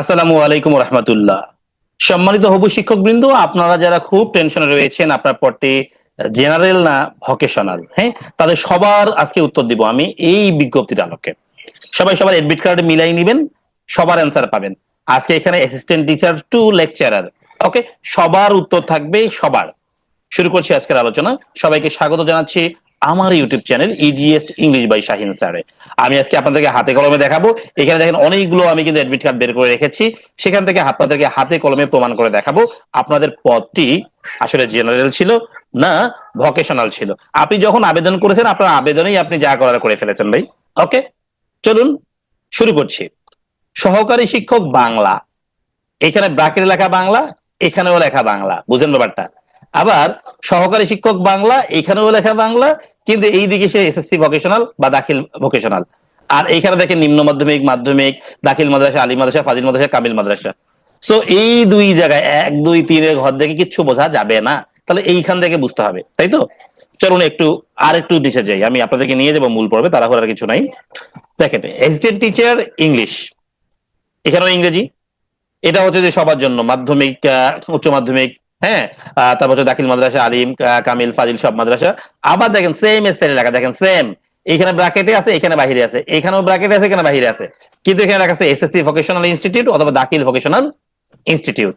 আসসালামু আলাইকুম রহমতুল্লাহ। সম্মানিত হবু শিক্ষক বৃন্দ আপনারা যারা খুব টেনশনে রয়েছেন, আপনার পড়তে জেনারেল না ভকেশনাল হ্যাঁ? তাদের সবার আজকে উত্তর দিব আমি এই বিজ্ঞপ্তির আলোকে। সবাই সবার এডমিট কার্ড মিলাই নিবেন, সবার অ্যান্সার পাবেন। আজকে এখানে assistant teacher to lecturer okay সবার উত্তর থাকবে সবার। শুরু করছি আজকের আলোচনা। সবাইকে স্বাগত জানাচ্ছি। আমার YouTube channel EGS English by Shahin স্যারে আমি আজকে আপনাদেরকে হাতে কলমে দেখাবো। এখানে দেখেন অনেকগুলো আমি কিন্তু অ্যাডমিট কার্ড বের করে রেখেছি। সেখান থেকে আপনাদেরকে হাতে কলমে প্রমাণ করে দেখাবো আপনাদের পদটি আসলে জেনারেল ছিল না ভকেশনাল ছিল। আপনি যখন আবেদন করেছেন, আপনার আবেদনেই আপনি যা করার করে ফেলেছেন ভাই। ওকে চলুন শুরু করছি। সহকারী শিক্ষক বাংলা। এখানে ব্রাকেট লেখা বাংলা, এখানেও লেখা বাংলা। বুঝেন ব্যাপারটা। আবার সহকারী শিক্ষক বাংলা এখানেও লেখা বাংলা, কিন্তু এই দিকে সে এসএসসি ভোকেশনাল বা দাখিল ভোকেশনাল আর এইখানে দেখেন নিম্ন মাধ্যমিক মাধ্যমিক, দাখিল মাদ্রাসা আলী মাদ্রাসা, ফাজিল মাদ্রাসা, কামিল মাদ্রাসা। সো এই দুই জায়গায়, এক, দুই, তিনের ঘর থেকে কিচ্ছু বোঝা যাবে না। তাহলে এইখান থেকে বুঝতে হবে, তাই তো? চলুন একটু আর একটু নিচে যাই। আমি আপনাদেরকে নিয়ে যাব মূল পর্বে তারা আর কিছু নাই। দেখেন অ্যাসিস্ট্যান্ট টিচার ইংলিশ এখানেও ইংরেজি। এটা হচ্ছে যে সবার জন্য, মাধ্যমিক উচ্চ মাধ্যমিক হ্যাঁ তারপর হচ্ছে দাখিল মাদ্রাসা, আলিম কামিল, ফাজিল সব মাদ্রাসা। আবার দেখেন সেম স্টাইলে লেখা, দেখেন সেম এখানে ব্র্যাকেটে আছে, এখানে বাহিরে আছে। এখানেও ব্র্যাকেটে আছে, এখানে বাহিরে আছে। কিন্তু এখানে লেখা আছে এসএসসি ভোকেশনাল ইনস্টিটিউট অথবা দাখিল ভোকেশনাল ইনস্টিটিউট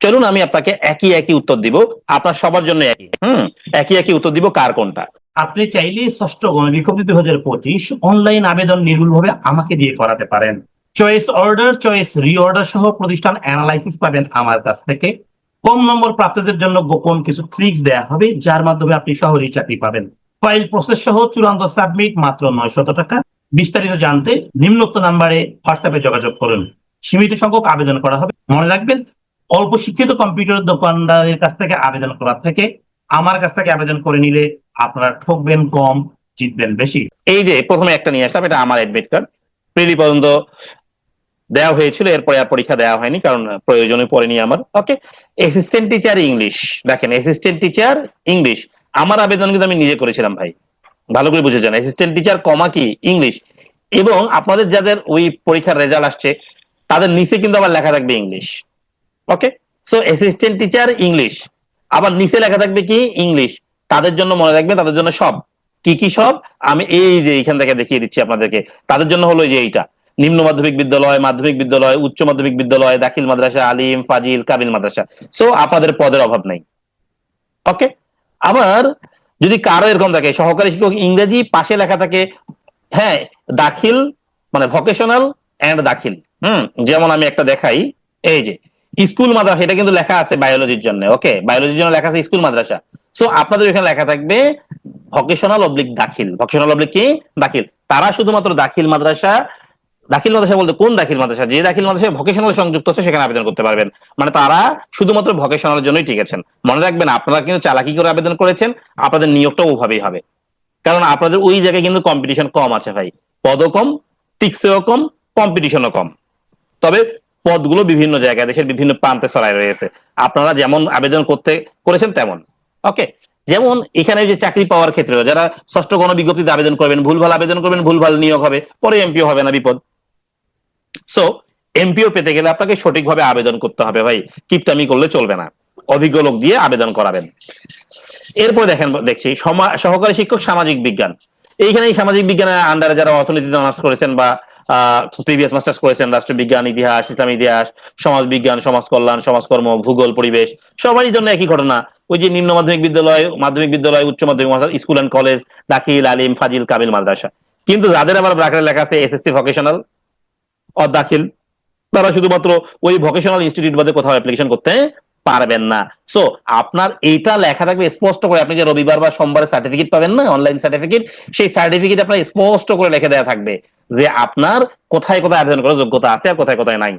চলুন আমি আপনাকে একই একই উত্তর দিব। আপনার সবার জন্য একই। হুম, একই একই উত্তর দিব কার কোনটা। আপনি চাইলে ষষ্ঠ গণবিজ্ঞপ্তি দুই হাজার পঁচিশ অনলাইন আবেদন নির্ভুলভাবে আমাকে দিয়ে করাতে পারেন। চয়েস অর্ডার চয়েস রিঅর্ডার সহ প্রতিষ্ঠান অ্যানালাইসিস পাবেন আমার কাছ থেকে। কম নম্বর প্রাপ্তদের জন্য গোপন কিছু ট্রিক্স দেয়া হবে, যার মাধ্যমে আপনি সহজেই চাকরি পাবেন। ফাইল প্রসেস সহ চূড়ান্ত সাবমিট মাত্র নয়শত টাকা। বিস্তারিত জানতে নিম্নোক্ত নাম্বারে হোয়াটসঅ্যাপে যোগাযোগ করুন। সীমিত সংখ্যক আবেদন করা হবে। মনে রাখবেন, অল্প শিক্ষিত কম্পিউটার দোকানদারের কাছ থেকে আবেদন করার থেকে আমার কাছ থেকে আবেদন করে নিলে আপনারা ঠকবেন কম, জিতবেন বেশি। এই যে প্রথমে একটা নিয়ে আসলাম, এটা আমার অ্যাডমিট কার্ড প্রিলি পর্যন্ত দেওয়া হয়েছিল, এরপরে আর পরীক্ষা দেওয়া হয়নি কারণ প্রয়োজনে পড়েনি আমার। ওকে অ্যাসিস্ট্যান্ট টিচার ইংলিশ দেখেন অ্যাসিস্ট্যান্ট টিচার ইংলিশ আমার আবেদন কিন্তু আমি নিজে করেছিলাম ভাই। ভালো করে বুঝে যান। অ্যাসিস্ট্যান্ট টিচার কমা কি? ইংলিশ এবং আপনাদের যাদের ওই পরীক্ষার রেজাল্ট আসছে, তাদের নিচে কিন্তু আবার লেখা থাকবে English okay so assistant teacher English আবার নিচে লেখা থাকবে কি? ইংলিশ তাদের জন্য মনে রাখবে, তাদের জন্য সব। কি কি সব? আমি এই যে এখান থেকে দেখিয়ে দিচ্ছি আপনাদেরকে। তাদের জন্য হলো যে এইটা। নিম্ন মাধ্যমিক বিদ্যালয় মাধ্যমিক বিদ্যালয়, উচ্চ মাধ্যমিক বিদ্যালয়, দাখিল মাদ্রাসা, আলিম, ফাজিল কাবিল মাদ্রাসা। সো আপনাদের পদের অভাব নাই। ওকে আবার যদি কারও এরকম থাকে, সহকারী শিক্ষক ইংরেজি পাশে লেখা থাকে হ্যাঁ দাখিল মানে ভকেশনাল এন্ড দাখিল। হুম, যেমন আমি একটা দেখাই, এই যে, স্কুল মাদ্রাসা, এটা কিন্তু লেখা আছে বায়োলজির জন্য ওকে বায়োলজির জন্য লেখা আছে স্কুল মাদ্রাসা। সো আপনাদের এখানে লেখা থাকবে ভকেশনাল অবলিক দাখিল। ভকেশনাল অবলিক কি? দাখিল। তারা শুধুমাত্র দাখিল মাদ্রাসা দাখিল মাদ্রাসা বলতে কোন দাখিল মাদ্রাসা? যে দাখিল মাদ্রাসা ভকেশনাল সংযুক্ত আছে, সেখানে আবেদন করতে পারবেন। মানে তারা শুধুমাত্র ভকেশনালের জন্যই ঠিক আছেন। মনে রাখবেন, আপনারা কিন্তু চালাকি করে আবেদন করেছেন, আপনাদের নিয়োগটাও ওভাবেই হবে। কারণ আপনাদের ওই জায়গায় কিন্তু কম্পিটিশন কম আছে ভাই। পদও কম, টিকসেও কম কম্পিটিশনও কম। তবে পদগুলো বিভিন্ন জায়গায়, দেশের বিভিন্ন প্রান্তে ছড়ায় রয়েছে। আপনারা যেমন আবেদন করতে করেছেন তেমন। ওকে? যেমন এখানে যে চাকরি পাওয়ার ক্ষেত্রে, যারা ষষ্ঠ গণবিজ্ঞপ্তিতে আবেদন করবেন, ভুলভাল আবেদন করবেন, ভুলভাল নিয়োগ হবে, পরে এমপিও হবে না বিপদ। সো এমপিও পেতে গেলে আপনাকে সঠিকভাবে আবেদন করতে হবে ভাই। কিপটামি করলে চলবে না। অভিজ্ঞ লোক দিয়ে আবেদন করাবেন। এরপর দেখেন, দেখছি সহকারী শিক্ষক সামাজিক বিজ্ঞান। এইখানে সামাজিক বিজ্ঞানের আন্ডারে যারা অর্থনীতিতে অনার্স করেছেন বা প্রিভিয়াস মাস্টার্স করেছেন, রাষ্ট্রবিজ্ঞান, ইতিহাস, ইসলাম, ইতিহাস সমাজ বিজ্ঞান সমাজ কল্যাণ সমাজকর্ম, ভূগোল, পরিবেশ, সবারই জন্য একই ঘটনা। ওই যে নিম্ন মাধ্যমিক বিদ্যালয় মাধ্যমিক বিদ্যালয়, উচ্চ মাধ্যমিক স্কুল অ্যান্ড কলেজ দাখিল, আলিম, ফাজিল কাবিল মাদ্রাসা। কিন্তু যাদের আবার ব্রাকেটে লেখা আছে এসএসসি ভকেশনাল অর দাখিল তারা শুধুমাত্র ওই ভকেশনাল ইনস্টিটিউট বাদে কোথাও অ্যাপ্লিকেশন করতে পারবেন না। সো আপনার এইটা লেখা থাকবে স্পষ্ট করে। আপনি যে রবিবার বা সোমবারে সার্টিফিকেট পাবেন না অনলাইন সার্টিফিকেট সেই সার্টিফিকেট আপনার স্পষ্ট করে লিখে দেওয়া থাকবে যে আপনার কোথায় কোথায় আবেদন করার যোগ্যতা আছে আর কোথায় কোথায় নাই।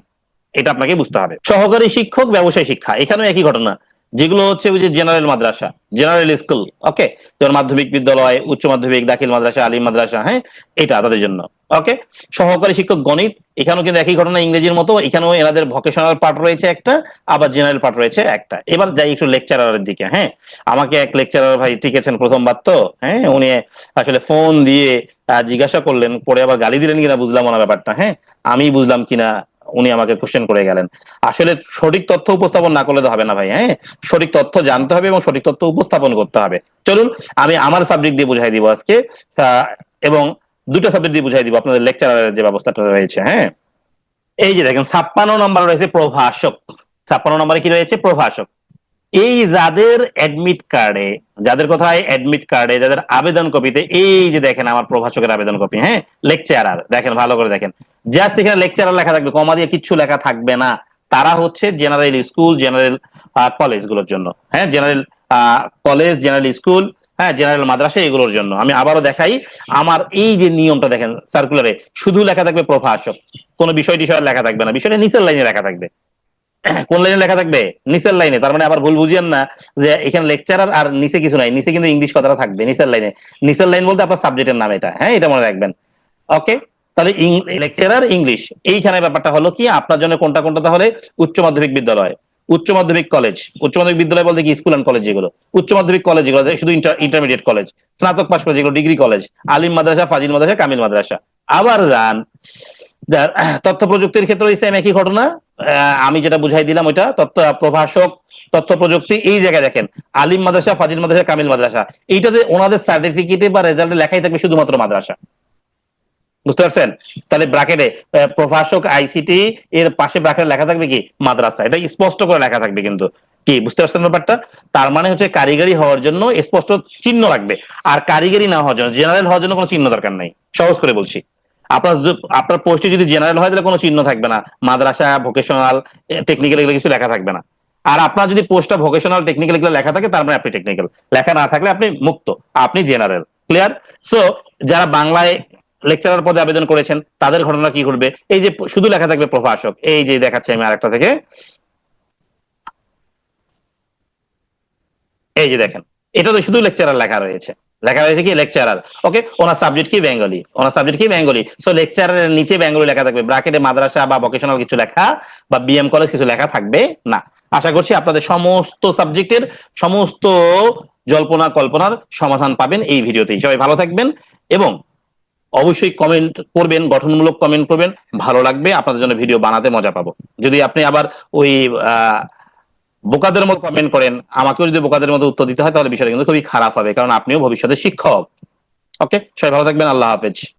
এটা আপনাকে বুঝতে হবে। সহকারী শিক্ষক, ব্যবসায় শিক্ষা, এখানেও একই ঘটনা। যেগুলো হচ্ছে ওই যে জেনারেল মাদ্রাসা জেনারেল স্কুল ওকে যেমন মাধ্যমিক বিদ্যালয়, উচ্চ মাধ্যমিক, দাখিল মাদ্রাসা, আলিম মাদ্রাসা হ্যাঁ? এটা তাদের জন্য ওকে সহকারী শিক্ষক গণিত, এখানেও কিন্তু একই ঘটনা ইংরেজির মতো, এখানেও এনাদের ভকেশনাল পার্ট রয়েছে একটা, আবার জেনারেল পার্ট রয়েছে একটা। এবার যাই একটু লেকচারারের দিকে হ্যাঁ? আমাকে এক লেকচারার ভাই টিকেছেন প্রথমবার তো হ্যাঁ? উনি আসলে ফোন দিয়ে জিজ্ঞাসা করলেন, পরে আবার গালি দিলেন কিনা বুঝলাম ওনার ব্যাপারটা হ্যাঁ? আমি বুঝলাম কিনা উনি আমাকে কোশ্চেন করে গেলেন। আসলে সঠিক তথ্য উপস্থাপন না করলে তো হবে না ভাই হ্যাঁ? সঠিক তথ্য জানতে হবে এবং সঠিক তথ্য উপস্থাপন করতে হবে। চলুন, আমি আমার সাবজেক্ট দিয়ে বুঝাই দিব আজকে। এবং দুটো সাবজেক্ট দিয়ে বুঝাই দিব, আপনাদের লেকচারের যে ব্যবস্থাটা রয়েছে হ্যাঁ? এই যে দেখেন, ছাপ্পান্ন নম্বর রয়েছে প্রভাষক। ছাপ্পান্ন নম্বরে কি রয়েছে? প্রভাষক। এই যাদের অ্যাডমিট কার্ডে যাদের কোথায় অ্যাডমিট কার্ডে যাদের আবেদন কপিতে এই যে দেখেন আমার প্রভাষকের আবেদন কপি হ্যাঁ? লেকচারার দেখেন ভালো করে দেখেন। জাস্ট এখানে লেকচারার লেখা থাকবে, কমা দিয়ে কিচ্ছু লেখা থাকবে না। তারা হচ্ছে জেনারেল স্কুল জেনারেল কলেজগুলোর জন্য হ্যাঁ? জেনারেল কলেজ জেনারেল স্কুল হ্যাঁ? জেনারেল মাদ্রাসা এগুলোর জন্য। আমি আবারও দেখাই, আমার এই যে নিয়মটা দেখেন সার্কুলারে শুধু লেখা থাকবে প্রভাষক, কোনো বিষয় টিষয় লেখা থাকবে না, বিষয়টা নিচের লাইনে লেখা থাকবে। কোন লাইনে লেখা থাকবে? নিচের লাইনে। তার মানে আবার ভুল বুঝিয়েন না যে এখানে লেকচারার আর নিচে কিছু নাই। নিচে কিন্তু ইংলিশ কথাটা থাকবে, নিচের লাইনে। নিচের লাইন বলতে আপনার সাবজেক্টের নাম এটা। হ্যাঁ এটা মনে রাখবেন। ওকে তাহলে লেকচারার ইংলিশ এইখানে ব্যাপারটা হলো কি, আপনার জন্য কোনটা কোনটা? তাহলে উচ্চ মাধ্যমিক বিদ্যালয়। উচ্চ মাধ্যমিক কলেজ উচ্চ মাধ্যমিক বিদ্যালয় বলতে কি স্কুল অ্যান্ড কলেজ যেগুলো। উচ্চ মাধ্যমিক কলেজ যেগুলো, শুধু ইন্টারমিডিয়েট কলেজ স্নাতক পাশ করে যেগুলো ডিগ্রি কলেজ আলিম মাদ্রাসা, ফাজিল মাদ্রাসা, কামিল মাদ্রাসা। আবার যান। তথ্য প্রযুক্তির ক্ষেত্রে সেম একই ঘটনা। আমি যেটা বুঝাই দিলাম ওইটা তথ্য প্রভাষক তথ্য প্রযুক্তি, এই জায়গায় দেখেন। আলিম মাদ্রাসা, ফাজিল মাদ্রাসা, কামিল মাদ্রাসা। এইটাতে ওনাদের সার্টিফিকেটে বা রেজাল্টে লেখাই থাকবে শুধুমাত্র মাদ্রাসা। বুঝতে পারছেন? তাহলে ব্রাকেটে প্রভাষক আইসিটি এর পাশে ব্রাকেটে লেখা থাকবে কি? মাদ্রাসা। এটা স্পষ্ট করে লেখা থাকবে কিন্তু। কি, বুঝতে পারছেন ব্যাপারটা? তার মানে হচ্ছে কারিগরি হওয়ার জন্য স্পষ্ট চিহ্ন রাখবে আর কারিগরি না হওয়ার জন্য জেনারেল হওয়ার জন্য কোনো চিহ্ন দরকার নাই। সহজ করে বলছি। আপনার আপনার পোস্টে যদি জেনারেল হয়, তাহলে কোনো চিহ্ন থাকবে না। মাদ্রাসা ভোকেশনাল টেকনিক্যাল এগুলো কিছু লেখা থাকবে না। আর আপনার যদি পোস্টটা ভোকেশনাল টেকনিক্যাল এগুলো লেখা থাকে, তার মানে আপনি টেকনিক্যাল লেখা না থাকলে আপনি মুক্ত, আপনি জেনারেল ক্লিয়ার সো যারা বাংলায় লেকচারার পদে আবেদন করেছেন, তাদের ঘটনা কি ঘটবে? এই যে শুধু লেখা থাকবে প্রভাষক, এই যে দেখাচ্ছি আমি আরেকটা থেকে। এই যে দেখেন, এটা তো শুধু লেকচারার লেখা রয়েছে। লেখা রয়েছে কি? লেকচারার ওকে ওনার সাবজেক্ট কি? বেঙ্গলি ওনার সাবজেক্ট কি? বেঙ্গলি সো লেকচারের নিচে বেঙ্গলি লেখা থাকবে। ব্রাকেটে মাদ্রাসা বা ভোকেশনাল কিছু লেখা বা বিএম কলেজ কিছু লেখা থাকবে না। আশা করছি আপনাদের সমস্ত সাবজেক্টের সমস্ত জল্পনা কল্পনার সমাধান পাবেন এই ভিডিওতেই সবাই ভালো থাকবেন এবং অবশ্যই কমেন্ট করবেন গঠনমূলক কমেন্ট করবেন। ভালো লাগবে আপনাদের জন্য ভিডিও বানাতে মজা পাবো। যদি আপনি আবার ওই আহ, বোকাদের মতো কমেন্ট করেন, আমাকেও যদি বোকাদের মতো উত্তর দিতে হয়, তাহলে বিষয়টা কিন্তু খুবই খারাপ হবে, কারণ আপনিও ভবিষ্যতে শিক্ষক। ওকে সবাই ভালো থাকবেন, আল্লাহ হাফেজ।